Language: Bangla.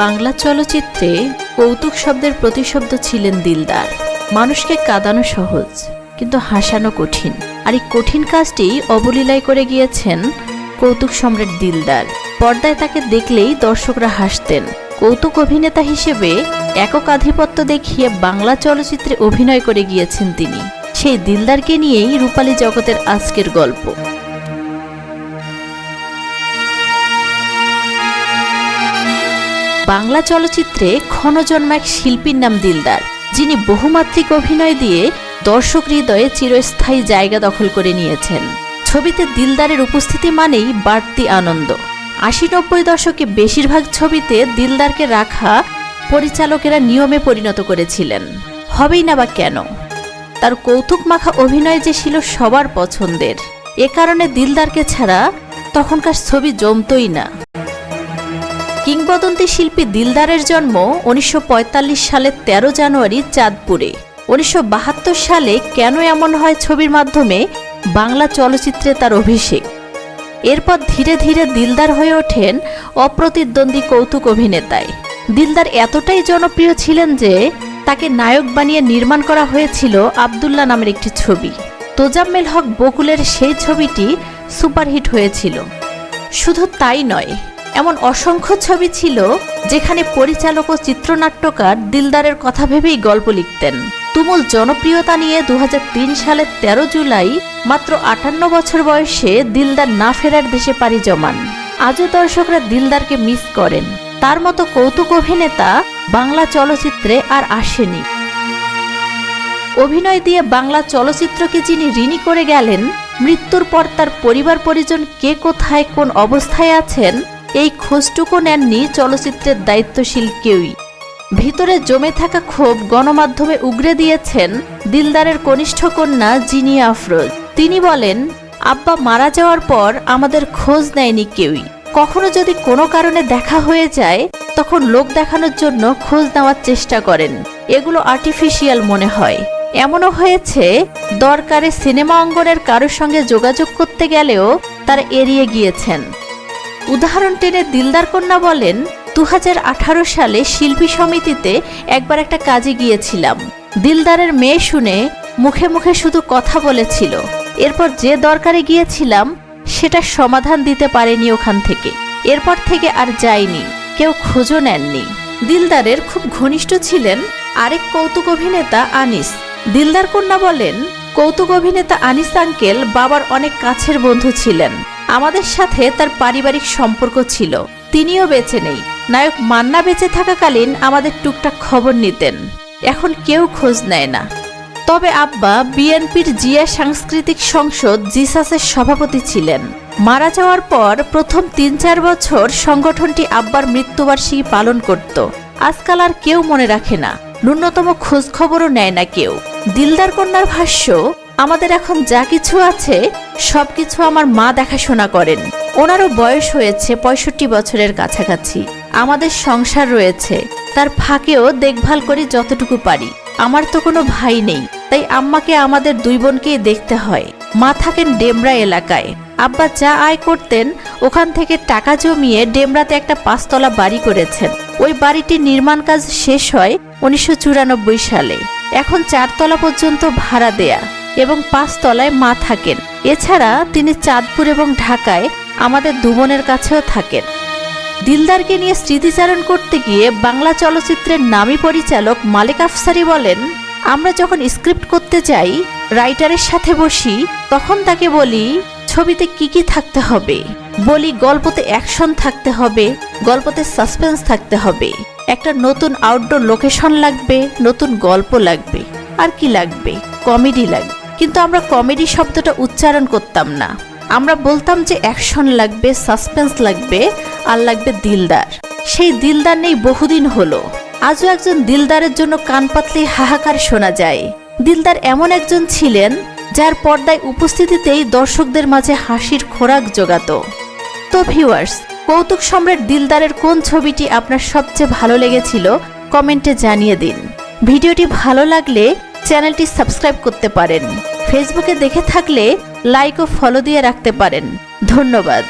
বাংলা চলচ্চিত্রে কৌতুক শব্দের প্রতিশব্দ ছিলেন দিলদার। মানুষকে কাঁদানো সহজ, কিন্তু হাসানো কঠিন। আর এই কঠিন কাজটি অবলীলায় করে গিয়েছেন কৌতুক সম্রাট দিলদার। পর্দায় তাকে দেখলেই দর্শকরা হাসতেন। কৌতুক অভিনেতা হিসেবে একক আধিপত্য দেখিয়ে বাংলা চলচ্চিত্রে অভিনয় করে গিয়েছেন তিনি। সেই দিলদারকে নিয়েই রূপালী জগতের আজকের গল্প। বাংলা চলচ্চিত্রে ক্ষণজন্ম এক শিল্পীর নাম দিলদার, যিনি বহুমাত্রিক অভিনয় দিয়ে দর্শক হৃদয়ে চিরস্থায়ী জায়গা দখল করে নিয়েছেন। ছবিতে দিলদারের উপস্থিতি মানেই বাড়তি আনন্দ। আশি নব্বই দশকে বেশিরভাগ ছবিতে দিলদারকে রাখা পরিচালকেরা নিয়মে পরিণত করেছিলেন। হবেই না বা কেন? তার কৌতুক মাখা অভিনয় যে ছিল সবার পছন্দের। এ কারণে দিলদারকে ছাড়া তখনকার ছবি জমতই না। কিংবদন্তি শিল্পী দিলদারের জন্ম উনিশশো পঁয়তাল্লিশ সালের ১৩ জানুয়ারি চাঁদপুরে। উনিশশো বাহাত্তর সালে কেন এমন হয় ছবির মাধ্যমে? বাংলা চলচ্চিত্রে তার অভিষেক। এরপর ধীরে ধীরে দিলদার হয়ে ওঠেন অপ্রতিদ্বন্দ্বী কৌতুক অভিনেতায় দিলদার এতটাই জনপ্রিয় ছিলেন যে, তাকে নায়ক বানিয়ে নির্মাণ করা হয়েছিল আবদুল্লাহ নামের একটি ছবি। তোজাম্মেল হক বকুলের সেই ছবিটি সুপারহিট হয়েছিল। শুধু তাই নয় এমন অসংখ্য ছবি ছিল যেখানে পরিচালক ও চিত্রনাট্যকার দিলদারের কথা ভেবেই গল্প লিখতেন। তুমুল জনপ্রিয়তা নিয়ে দু হাজার তিন সালের ১৩ জুলাই মাত্র আটান্ন বছর বয়সে দিলদার না ফেরার দেশে পাড়ি জমান। আজও দর্শকরা দিলদারকে মিস করেন। তার মতো কৌতুক অভিনেতা বাংলা চলচ্চিত্রে আর আসেনি। অভিনয় দিয়ে বাংলা চলচ্চিত্রকে যিনি ঋণী করে গেলেন, মৃত্যুর পর তার পরিবার পরিজন কে কোথায় কোন অবস্থায় আছেন এই খোঁজটুকু নেননি চলচ্চিত্রের দায়িত্বশীল কেউই। ভিতরে জমে থাকা ক্ষোভ গণমাধ্যমে উগরে দিয়েছেন দিলদারের কনিষ্ঠ কন্যা জিনিয়া আফরোজ। তিনি বলেন, আব্বা মারা যাওয়ার পর আমাদের খোঁজ নেয়নি কেউই। কখনো যদি কোনো কারণে দেখা হয়ে যায়, তখন লোক দেখানোর জন্য খোঁজ নেওয়ার চেষ্টা করেন। এগুলো আর্টিফিশিয়াল মনে হয়। এমনও হয়েছে, দরকারে সিনেমা অঙ্গনের কারোর সঙ্গে যোগাযোগ করতে গেলেও তারা এড়িয়ে গিয়েছেন। উদাহরণ টেনে দিলদার কন্যা বলেন দু হাজার আঠারো সালে শিল্পী সমিতিতে একবার একটা কাজে গিয়েছিলাম। দিলদারের মেয়ে শুনে মুখে মুখে শুধু কথা বলেছিল। এরপর যে দরকারে গিয়েছিলাম, সেটা সমাধান দিতে পারেনি ওখান থেকে। এরপর থেকে আর যায়নি কেউ খোঁজও নেননি। দিলদারের খুব ঘনিষ্ঠ ছিলেন আরেক কৌতুক অভিনেতা আনিস। দিলদার কন্যা বলেন, কৌতুক অভিনেতা আনিস আঙ্কেল বাবার অনেক কাছের বন্ধু ছিলেন। আমাদের সাথে তার পারিবারিক সম্পর্ক ছিল। তিনিও বেঁচে নেই। নায়ক মান্না বেঁচে থাকাকালীন আমাদের টুকটাক খবর নিতেন। এখন কেউ খোঁজ নেয় না। তবে আব্বা বিএনপির জিয়া সাংস্কৃতিক সংসদ জিসাসের সভাপতি ছিলেন। মারা যাওয়ার পর প্রথম তিন চার বছর সংগঠনটি আব্বার মৃত্যুবার্ষিকী পালন করত। আজকাল আর কেউ মনে রাখে না। ন্যূনতম খোঁজখবরও নেয় না কেউ। দিলদার কন্যার ভাষ্য আমাদের এখন যা কিছু আছে, সব কিছু আমার মা দেখাশোনা করেন। ওনারও বয়স হয়েছে পঁয়ষট্টি বছরের কাছাকাছি। আমাদের সংসার রয়েছে। তার ফাঁকেও দেখভাল করি যতটুকু পারি। আমার তো কোনো ভাই নেই, তাই আম্মাকে আমাদের দুই বোনকেই দেখতে হয়। মা থাকেন ডেমরা এলাকায়। আব্বা যা আয় করতেন, ওখান থেকে টাকা জমিয়ে ডেমরাতে একটা পাঁচতলা বাড়ি করেছেন। ওই বাড়িটির নির্মাণ কাজ শেষ হয় উনিশশো চুরানব্বই সালে। এখন চারতলা পর্যন্ত ভাড়া দেয়া এবং পাঁচতলায় মা থাকেন। এছাড়া তিনি চাঁদপুর এবং ঢাকায় আমাদের দুবনের কাছেও থাকেন। দিলদারকে নিয়ে স্মৃতিচারণ করতে গিয়ে বাংলা চলচ্চিত্রের নামী পরিচালক মালিক আফসারি বলেন আমরা যখন স্ক্রিপ্ট করতে যাই, রাইটারের সাথে বসি, তখন তাকে বলি, ছবিতে কি কি থাকতে হবে? বলি, গল্পতে অ্যাকশন থাকতে হবে, গল্পতে সাসপেন্স থাকতে হবে, একটা নতুন আউটডোর লোকেশন লাগবে, নতুন গল্প লাগবে, আর কি লাগবে? কমেডি লাগবে কিন্তু আমরা কমেডি শব্দটা উচ্চারণ করতাম না। আমরা বলতাম যে অ্যাকশন লাগবে, সাসপেন্স লাগবে, আর লাগবে দিলদার। সেই দিলদার নেই বহুদিন হলো। আজও একজন দিলদারের জন্য কান পাতলেই হাহাকার শোনা যায়। দিলদার এমন একজন ছিলেন, যার পর্দায় উপস্থিতিতেই দর্শকদের মাঝে হাসির খোরাক জোগাত। তো ভিউয়ার্স কৌতুক সম্রাট দিলদারের কোন ছবিটি আপনার সবচেয়ে ভালো লেগেছিল, কমেন্টে জানিয়ে দিন। ভিডিওটি ভালো লাগলে চ্যানেলটি সাবস্ক্রাইব করতে পারেন। ফেসবুকে দেখে থাকলে লাইক ও ফলো দিয়ে রাখতে পারেন। ধন্যবাদ।